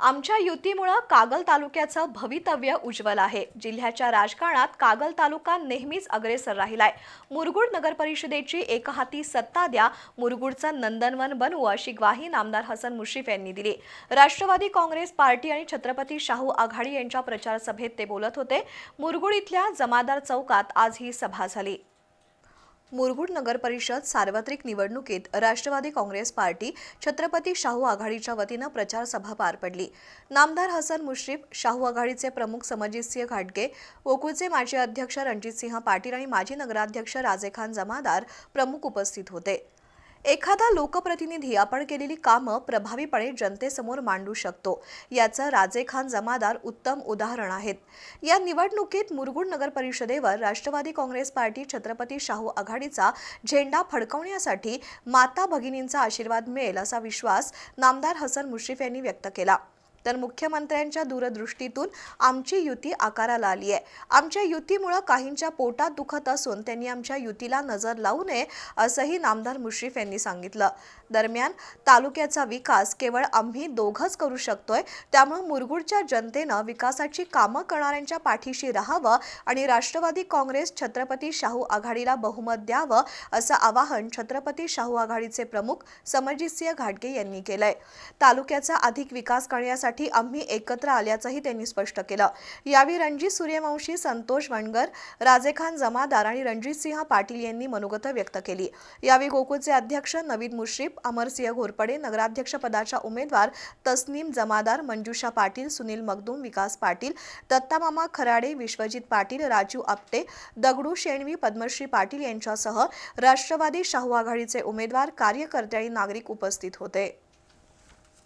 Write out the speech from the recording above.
आमच्या युतीमुळं कागल तालुक्याचं भवितव्य उज्ज्वल आहे. जिल्ह्याच्या राजकारणात कागल तालुका नेहमीच अग्रेसर राहिलाय. मुरगुड नगर परिषदेची एकहाती सत्ता द्या मुरगुडचं नंदनवन बनवू अशी ग्वाही नामदार हसन मुश्रीफ यांनी दिली. राष्ट्रवादी काँग्रेस पार्टी आणि छत्रपती शाहू आघाडी यांच्या प्रचार सभेत ते बोलत होते मुरगुड इथल्या जमादार चौकात आज ही सभा झाली. मुरगुड नगर परिषद सार्वत्रिक निवडणुकीत राष्ट्रवादी काँग्रेस पार्टी छत्रपती शाहू आघाडीच्या वतीनं प्रचार सभा पार पडली. नामदार हसन मुश्रीफ शाहू आघाडीचे प्रमुख समजितसिंह घाटगे गोकुळचे माजी अध्यक्ष रणजितसिंह पाटील आणि माजी नगराध्यक्ष राजेखान जमादार प्रमुख उपस्थित होते. एखादा लोकप्रतिनिधी आपण केलेली कामं प्रभावीपणे जनतेसमोर मांडू शकतो. याचं राजे खान जमादार उत्तम उदाहरण आहेत. या निवडणुकीत मुरगुड नगर परिषदेवर राष्ट्रवादी काँग्रेस पार्टी छत्रपती शाहू आघाडीचा झेंडा फडकवण्यासाठी माता भगिनींचा आशीर्वाद मिळेल असा विश्वास नामदार हसन मुश्रीफ यांनी व्यक्त केला. तर मुख्यमंत्र्यांच्या दूरदृष्टीतून आमची युती आकाराला आली आहे. आमच्या युतीमुळं काहींच्या पोटात दुखत असून त्यांनी आमच्या युतीला नजर लावू नये असंही नामदार मुश्रीफ यांनी सांगितलं. दरम्यान तालुक्याचा विकास केवळ आम्ही दोघंच करू शकतोय त्यामुळे मुरगुडच्या जनतेनं विकासाची कामं करणाऱ्यांच्या पाठीशी राहावं आणि राष्ट्रवादी काँग्रेस छत्रपती शाहू आघाडीला बहुमत द्यावं असं आवाहन छत्रपती शाहू आघाडीचे प्रमुख समरजितसिंह घाटगे यांनी केलंय. तालुक्याचा अधिक विकास करण्यासाठी आम्ही एकत्र आल्याचंही त्यांनी स्पष्ट केलं. यावेळी रणजित सूर्यवंशी संतोष वणगर राजेखान जमादार आणि रणजितसिंह पाटील यांनी मनोगत व्यक्त केली. यावेळी गोकुळचे अध्यक्ष नवीद मुश्रीफ अमरसिंह घोरपडे नगराध्यक्षपदाच्या उमेदवार तस्नीम जमादार मंजुषा पाटील सुनील मगदूम विकास पाटील दत्तामामा खराडे विश्वजित पाटील राजू आपटे दगडू शेणवी पद्मश्री पाटील यांच्यासह राष्ट्रवादी शाहू आघाडीचे उमेदवार कार्यकर्ते आणि नागरिक उपस्थित होते.